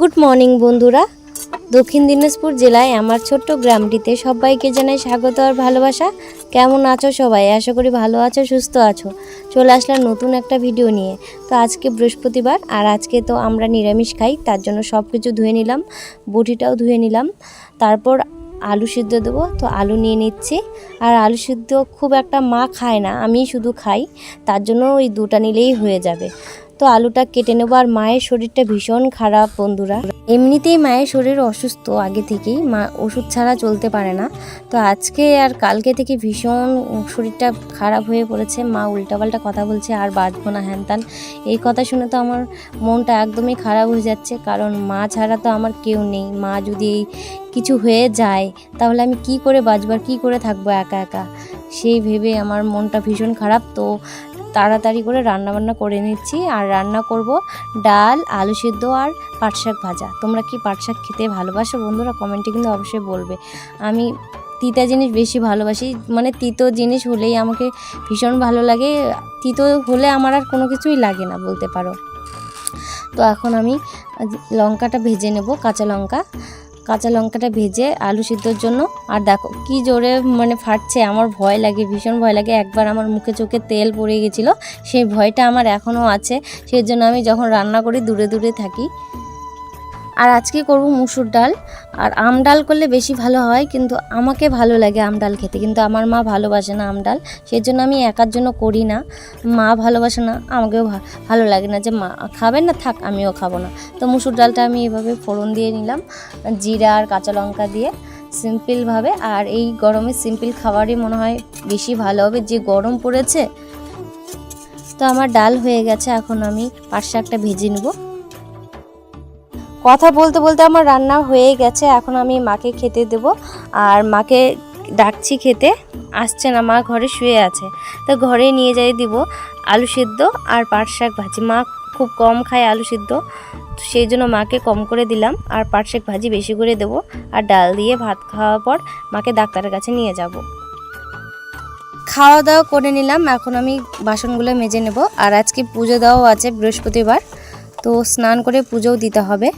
Good morning বন্ধুরা। দক্ষিণ দিনাজপুর জেলায় আমার ছোট্ট গ্রামটিতে সবাইকে জানাই স্বাগত আর ভালোবাসা। কেমন আছো সবাই? আশা করি ভালো আছো, সুস্থ আছো। চলে আসলাম নতুন একটা ভিডিও নিয়ে। তো আজকে বৃহস্পতিবার, আর আজকে তো আমরা নিরামিষ খাই, তার জন্য সব কিছু ধুয়ে নিলাম, বটিটাও ধুয়ে নিলাম। তারপর আলু সিদ্ধ দেবো, তো আলু নিয়ে নিচ্ছি। আর আলু সিদ্ধ খুব একটা মা খায় না আমি শুধু খাই। তার জন্য ওই দুটা নিলেই হয়ে যাবে। তো আলুটা কেটে নেব। আর মায়ের শরীরটা ভীষণ খারাপ, বন্ধুরা। এমনিতেই মায়ের শরীর অসুস্থ আগে থেকেই। মা ওষুধ ছাড়া চলতে পারে না। তো আজকে আর কালকে থেকে ভীষণ শরীরটা খারাপ হয়ে পড়েছে। মা উল্টাপাল্টা কথা বলছে, আর বাঁচবো না, হ্যান ত্যান। এই কথা শুনে তো আমার মনটা একদমই খারাপ হয়ে যাচ্ছে। কারণ মা ছাড়া তো আমার কেউ নেই। মা যদি এই কিছু হয়ে যায়, তাহলে আমি কি করে বাঁচবো আর কী করে থাকব একা একা? সেই ভেবে আমার মনটা ভীষণ খারাপ। তো তাড়াতাড়ি করে রান্নাবান্না করে নিচ্ছি। আর রান্না করব ডাল, আলু সিদ্ধ আর পাট শাক ভাজা। তোমরা কি পাট শাক খেতে ভালোবাসো? বন্ধুরা কমেন্টে কিন্তু অবশ্যই বলবে। আমি তিতা জিনিস বেশি ভালোবাসি। মানে তিতো জিনিস হলেই আমাকে ভীষণ ভালো লাগে। তিতো হলে আমার আর কোনো কিছুই লাগে না, বলতে পারো। তো এখন আমি লঙ্কাটা ভেজে নেব, কাঁচা লঙ্কা। কাঁচা লঙ্কাটা ভেজে আলু সিদ্ধর জন্য। আর দেখো, কি জোরে মানে ফাটছে, আমার ভয় লাগে, ভীষণ ভয় লাগে। একবার আমার মুখে চোখে তেল পড়ে গেছিল, সেই ভয়টা আমার এখনও আছে। সেই জন্য আমি যখন রান্না করি, দূরে দূরে থাকি। আর আজকে করব মুসুর ডাল। আর আম ডাল করলে বেশি ভালো হয়, কিন্তু আমাকে ভালো লাগে আম ডাল খেতে। কিন্তু আমার মা ভালোবাসে না আম ডাল সেই জন্য আমি একার জন্য করি না। মা ভালোবাসে না, আমাকেও ভালো লাগে না যে মা খাবে না, থাক, আমিও খাব না। তো মুসুর ডালটা আমি এভাবে ফোড়ন দিয়ে নিলাম, জিরা আর কাঁচা লঙ্কা দিয়ে সিম্পলভাবে আর এই গরমে সিম্পল খাবারই মনে হয় বেশি ভালো হবে, যে গরম পড়েছে। তো আমার ডাল হয়ে গেছে, এখন আমি পাট শাকটা ভেজে নেব। কথা বলতে বলতে আমার রান্না হয়ে গেছে, এখন আমি মাকে খেতে দেব। আর মাকে ডাকছি খেতে, আসছে না, মা ঘরে শুয়ে আছে। তো ঘরে নিয়ে যাই দিব আলু সিদ্ধ আর পাট শাক ভাজি। মা খুব কম খায় আলু সিদ্ধ সেই জন্য মাকে কম করে দিলাম। আর পাট শাক ভাজি বেশি করে দেবো আর ডাল দিয়ে ভাত খাওয়ার পর মাকে ডাক্তারের কাছে নিয়ে যাব। খাওয়া দাওয়া করে নিলাম, এখন আমি বাসনগুলো মেজে নেব। আর আজকে পুজো দেওয়াও আছে বৃহস্পতিবার, তো স্নান করে পুজোও দিতে হবে।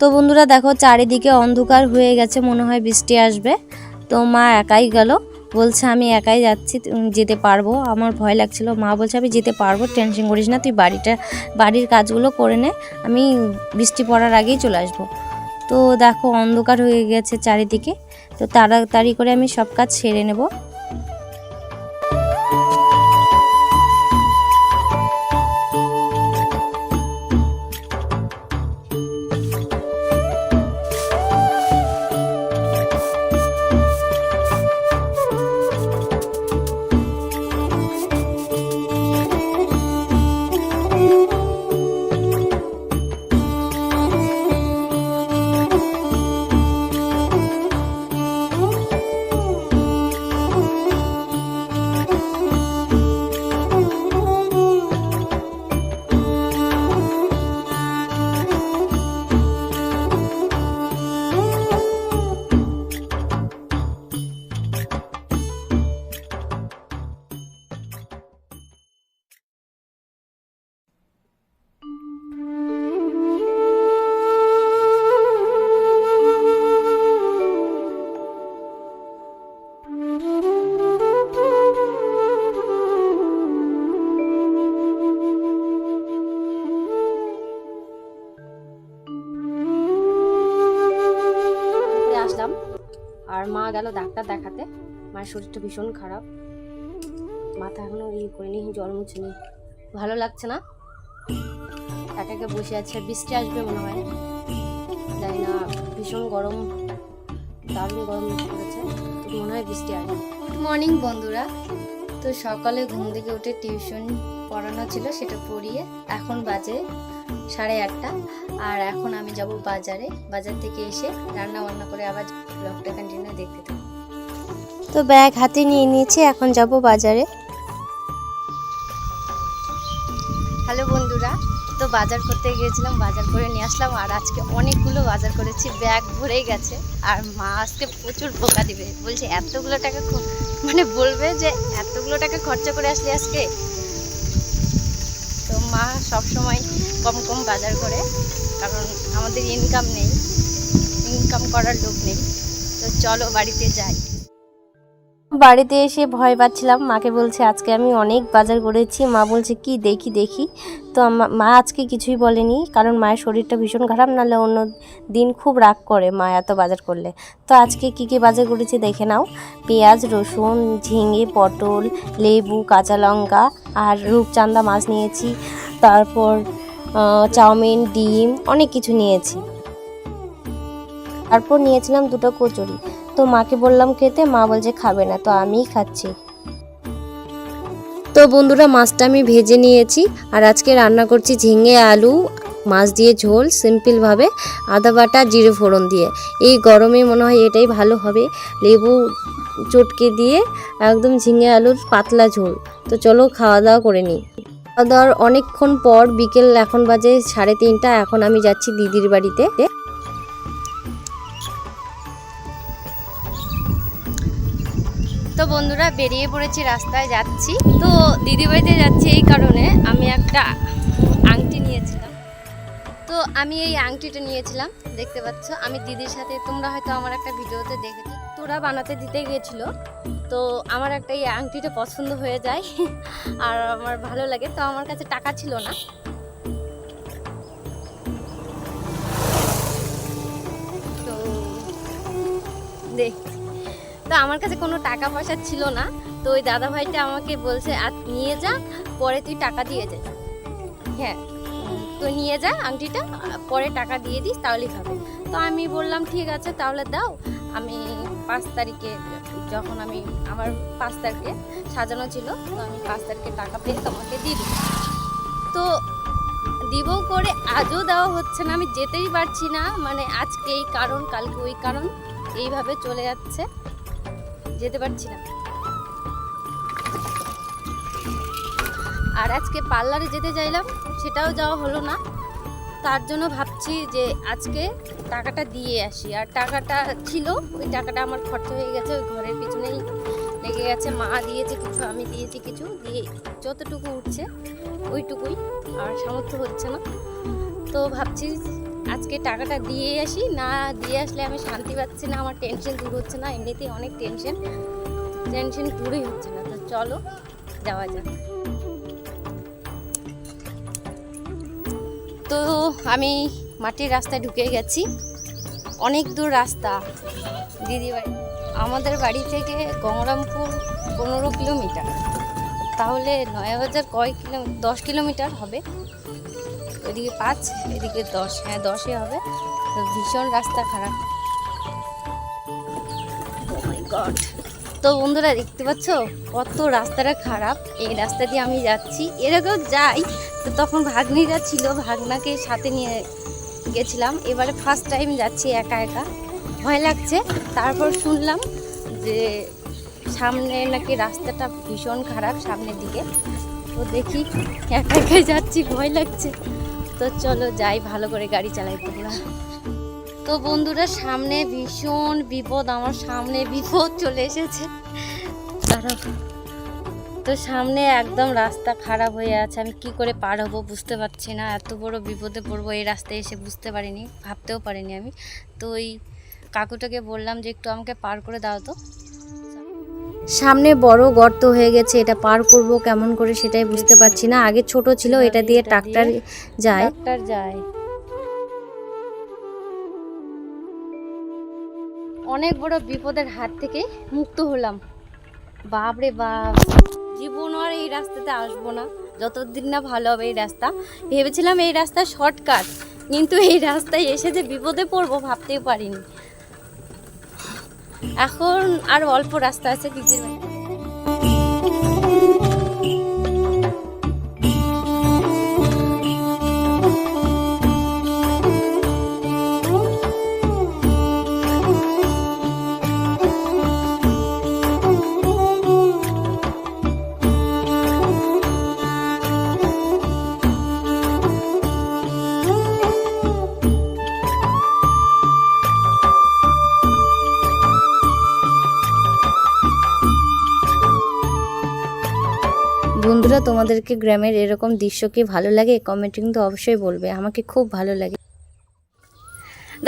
তো বন্ধুরা দেখো, চারিদিকে অন্ধকার হয়ে গেছে, মনে হয় বৃষ্টি আসবে। তো মা একাই গেল, বলছে আমি একাই যাচ্ছি যেতে পারব। আমার ভয় লাগছিল, মা বলছে আমি যেতে পারব, টেনশন করিস না, তুই বাড়িটা, বাড়ির কাজগুলো করে নে, আমি বৃষ্টি পড়ার আগেই চলে আসব। তো দেখো, অন্ধকার হয়ে গেছে চারিদিকে, তো তাড়াতাড়ি করে আমি সব কাজ সেরে নেব। আর মা গেল ডাক্তার দেখাতে। মায়ের শরীরটা ভীষণ খারাপ। মাথা এখনও ইয়ে করিনি, জল মুছেনি। ভালো লাগছে না? একা বসে আছে, বৃষ্টি আসবে মনে হয়। জানি না, ভীষণ গরম, দারুণ গরম তো মনে হয় বৃষ্টি আসবে। গুড মর্নিং বন্ধুরা। তো সকালে ঘুম থেকে উঠে টিউশন পড়ানো ছিল, সেটা পড়িয়ে এখন বাজে সাড়ে আটটা। আর এখন আমি যাব বাজারে। বাজার থেকে এসে রান্না বান্না করে আবার ব্লগটা কন্টিনিউ দেখতে থাকব তো ব্যাগ হাতে নিয়ে নিয়েছি এখন যাব বাজারে। হ্যালো বন্ধুরা তো বাজার করতে গিয়েছিলাম বাজার করে নিয়ে আসলাম আর আজকে অনেকগুলো বাজার করেছি ব্যাগ ভরেই গেছে আর মা আজকে প্রচুর বোকা দিবে বলছে এতগুলো টাকা মানে বলবে যে এতগুলো টাকা খরচা করে আসলে আজকে? তো মা সব সময় কম কম বাজার করে কারণ আমাদের ইনকাম নেই ইনকাম করার লোক নেই। চলো বাড়িতে যাই। বাড়িতে এসে ভয় পাচ্ছিলাম। মাকে বলছে, আজকে আমি অনেক বাজার করেছি। মা বলছে, কি, দেখি দেখি। তো মা আজকে কিছুই বলেনি, কারণ মায়ের শরীরটা ভীষণ খারাপ। নাহলে অন্য দিন খুব রাগ করে মা এত বাজার করলে। তো আজকে কি কি বাজার করেছি দেখে নাও। পেঁয়াজ, রসুন, ঝিঙে, পটল, লেবু, কাঁচা লঙ্কা আর রূপচাঁদা মাছ নিয়েছি। তারপর চাউমিন, ডিম, অনেক কিছু নিয়েছি। তারপর নিয়েছিলাম দুটো কচুরি। তো মাকে বললাম খেতে, মা বলছে খাবে না, তো আমিই খাচ্ছি। তো বন্ধুরা, মাছটা আমি ভেজে নিয়েছি, আর আজকে রান্না করছি ঝিঙে, আলু, মাছ দিয়ে ঝোল সিম্পলভাবে আদা বাটা, জিরে ফোড়ন দিয়ে। এই গরমে মনে হয় এটাই ভালো হবে, লেবু চটকে দিয়ে একদম ঝিঙে আলুর পাতলা ঝোল। তো চলো খাওয়া দাওয়া করে নিই। খাওয়া দাওয়ার অনেকক্ষণ পর বিকেল এখন বাজে সাড়ে তিনটা, এখন আমি যাচ্ছি দিদির বাড়িতে। তো বন্ধুরা, বেরিয়ে পড়েছি রাস্তায়, যাচ্ছি। তো দিদি বাড়িতে যাচ্ছি এই কারণে আমি একটা আংটি নিয়েছিলাম। তো আমি এই আংটিটা নিয়েছিলাম, দেখতে পাচ্ছ। আমি দিদির সাথে, তোমরা হয়তো আমার একটা ভিডিওতে দেখেছ। তোরা বানাতে দিতে গিয়েছিল, তো আমার একটা এই আংটিটা পছন্দ হয়ে যায়, আর আমার ভালো লাগে। তো আমার কাছে টাকা ছিল না। তো দেখ তো আমার কাছে কোনো টাকা পয়সা ছিল না। তো ওই দাদা ভাইটা আমাকে বলছে আর নিয়ে যা, পরে তুই টাকা দিয়ে যা হ্যাঁ তো নিয়ে যা আংটিটা, পরে টাকা দিয়ে দিস, তাহলেই হবে। তো আমি বললাম, ঠিক আছে, তাহলে দাও। আমি পাঁচ তারিখে, যখন আমি আমার পাঁচ তারিখে সাজানো ছিল, তো আমি পাঁচ তারিখে টাকা পেয়ে তোমাকে দিই তো দিব করে আজও দেওয়া হচ্ছে না, আমি যেতেই পারছি না। মানে আজকে এই কারণ, কালকে ওই কারণ, এইভাবে চলে যাচ্ছে। যেতে পারছি না। আর আজকে পার্লারে যেতে চাইলাম, সেটাও যাওয়া হলো না। তার জন্য ভাবছি যে আজকে টাকাটা দিয়ে আসি। আর টাকাটা ছিল, ওই টাকাটা আমার খরচা হয়ে গেছে, ওই ঘরের পিছনেই লেগে গেছে। মা দিয়েছে কিছু, আমি দিয়েছি কিছু, দিয়ে যতটুকু উঠছে, ওইটুকুই। আর সামর্থ্য হচ্ছে না। তো ভাবছি আজকে টাকাটা দিয়ে আসি, না দিয়ে আসলে আমি শান্তি পাচ্ছি না, আমার টেনশন দূর হচ্ছে না, এমনিতেই অনেক টেনশন টেনশন দূরই হচ্ছে না। তো চলো, যাওয়া যাক। তো আমি মাটির রাস্তায় ঢুকে গেছি, অনেক দূর রাস্তা। দিদি আমাদের বাড়ি থেকে গঙ্গরামপুর পনেরো কিলোমিটার। তাহলে নয় হাজার কয় কিলো, দশ কিলোমিটার হবে? এদিকে পাঁচ, এদিকে দশ। হ্যাঁ দশে হবে। ভীষণ রাস্তা খারাপ। Oh তো বন্ধুরা, দেখতে পাচ্ছ? কত রাস্তাটা খারাপ। এই রাস্তা দিয়ে আমি যাচ্ছি। এর আগেও যাই, তো তখন ভাগ্নিরা ছিল, ভাগনাকে সাথে নিয়ে গেছিলাম। এবারে ফার্স্ট টাইম যাচ্ছি একা একা। ভয় লাগছে। তারপর শুনলাম যে সামনে নাকি রাস্তাটা ভীষণ খারাপ সামনের দিকে। তো দেখি, একা একাই যাচ্ছি, ভয় লাগছে। তো চলো যাই, ভালো করে গাড়ি চালাই তোমরা। তো বন্ধুরা, সামনে ভীষণ বিপদ, আমার সামনে বিপদ চলে এসেছে। তো সামনে একদম রাস্তা খারাপ হয়ে আছে, আমি কি করে পার হব বুঝতে পারছি না। এত বড় বিপদে পড়ব, এই রাস্তায় এসে বুঝতে পারিনি, ভাবতেও পারিনি আমি। তো ওই কাকুটাকে বললাম যে, একটু আমাকে পার করে দাও তো। সামনে বড় গর্ত হয়ে গেছে, এটা পার করব কেমন করে সেটাই বুঝতে পারছি না। আগে ছোট ছিল, এটা দিয়ে ট্রাক্টর যায়। ট্রাক্টর যায়। অনেক বড় বিপদের হাত থেকে মুক্ত হলাম। বাপরে বাপ। জীবন আর এই রাস্তাতে আসব না। যতদিন না ভালো হবে এই রাস্তা। ভেবেছিলাম এই রাস্তা শর্টকাট, কিন্তু এই রাস্তায় এসে যে বিপদে পড়ব ভাবতেই পারিনি। এখন আর অল্প রাস্তা আছে দিদির বন্ধুরা, তোমাদেরকে গ্রামের এরকম দৃশ্য কি ভালো লাগে? কমেন্টে কিন্তু অবশ্যই বলবে। আমাকে খুব ভালো লাগে।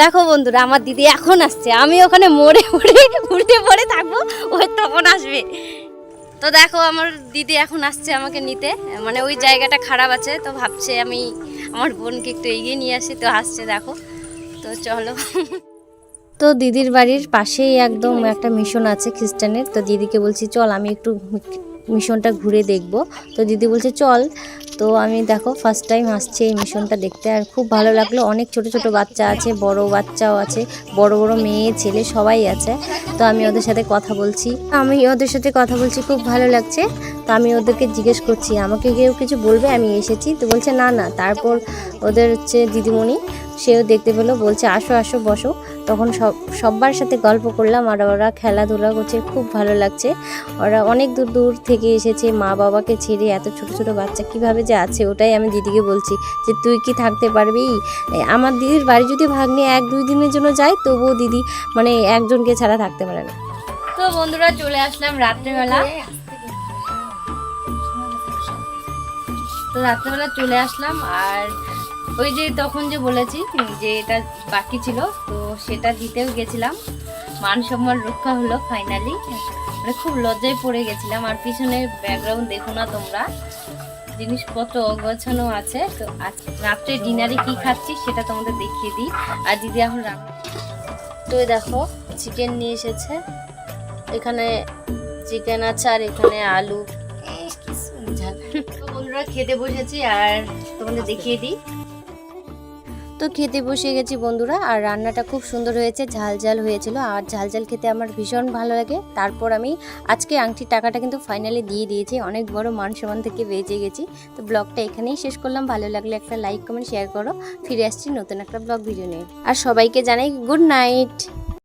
দেখো বন্ধুরা, আমার দিদি এখন আসছে। আমি ওখানে মরে মরে উল্টে পড়ে থাকব ওই তখন আসবে। তো দেখো, আমার দিদি এখন আসছে আমাকে নিতে। মানে ওই জায়গাটা খারাপ আছে, তো ভাবছে আমি আমার বোনকে একটু এগিয়ে নিয়ে আসি, তো আসছে, দেখো। তো চলো। তো দিদির বাড়ির পাশেই একদম একটা মিশন আছে খ্রিস্টানের, তো দিদিকে বলছি, চল, আমি একটু মিশনটা ঘুরে দেখব। তো দিদি বলছে, চল। তো আমি দেখো ফার্স্ট টাইম আসছে এই মিশনটা দেখতে। আর খুব ভালো লাগল, অনেক ছোট ছোট বাচ্চা আছে, বড় বাচ্চাও আছে, বড় বড় মেয়ে, ছেলে সবাই আছে। তো আমি ওদের সাথে কথা বলছি। আমি ওদের সাথে কথা বলছি, খুব ভালো লাগছে। তো আমি ওদেরকে জিজ্ঞেস করছি, আমাকে কেউ কিছু বলবে? আমি এসেছি। তো বলছে, না না। তারপর ওদের হচ্ছে দিদিমণি সেও দেখতে পেল বলছে আসো আসো বসো। তখন সব সবার সাথে গল্প করলাম আর ওরা খেলাধুলা করছে খুব ভালো লাগছে। ওরা অনেক দূর দূর থেকে এসেছে মা বাবাকে ছেড়ে এত ছোট ছোট বাচ্চা কীভাবে যে আছে ওটাই আমি দিদিকে বলছি যে তুই কি থাকতে পারবি? আমার দিদির বাড়ি যদি ভাগ্নে এক দুই দিনের জন্য যায় তবুও দিদি মানে একজনকে ছাড়া থাকতে পারে না। তো বন্ধুরা চলে আসলাম রাত্রেবেলা। তো রাত্রেবেলা চলে আসলাম আর ওই যে তখন যে বলেছি, যে এটা বাকি ছিল, তো সেটা দিতেও গেছিলাম। মান সম্মান রক্ষা হলো ফাইনালি মানে খুব লজ্জায় পড়ে গেছিলাম। আর পিছনে ব্যাকগ্রাউন্ড দেখো না তোমরা। জিনিসপত্র অগোছানো আছে, তো আজ রাত্রে ডিনারে কি খাচ্ছি সেটা তোমাদের দেখিয়ে দিই। আর দিদি এখন রান্না তো দেখো চিকেন নিয়ে এসেছে। এখানে চিকেন আছে আর এখানে আলু। বন্ধুরা খেতে বসেছি, আর তোমাদের দেখিয়ে দিই। তো খেতে বসে গেছি বন্ধুরা, আর রান্নাটা খুব সুন্দর হয়েছে, ঝাল ঝাল হয়েছিল, আর ঝাল ঝাল খেতে আমার ভীষণ ভালো লাগে। তারপর আমি আজকে আংটির টাকাটা কিন্তু ফাইনালি দিয়ে দিয়েছি, অনেক বড় মান সমান থেকে বেঁচে গেছি। তো ব্লগটা এখানেই শেষ করলাম, ভালো লাগলে একটা লাইক কমেন্ট শেয়ার করো। ফিরে আসছি নতুন একটা ব্লগ ভিডিও নিয়ে। আর সবাইকে জানাই গুড নাইট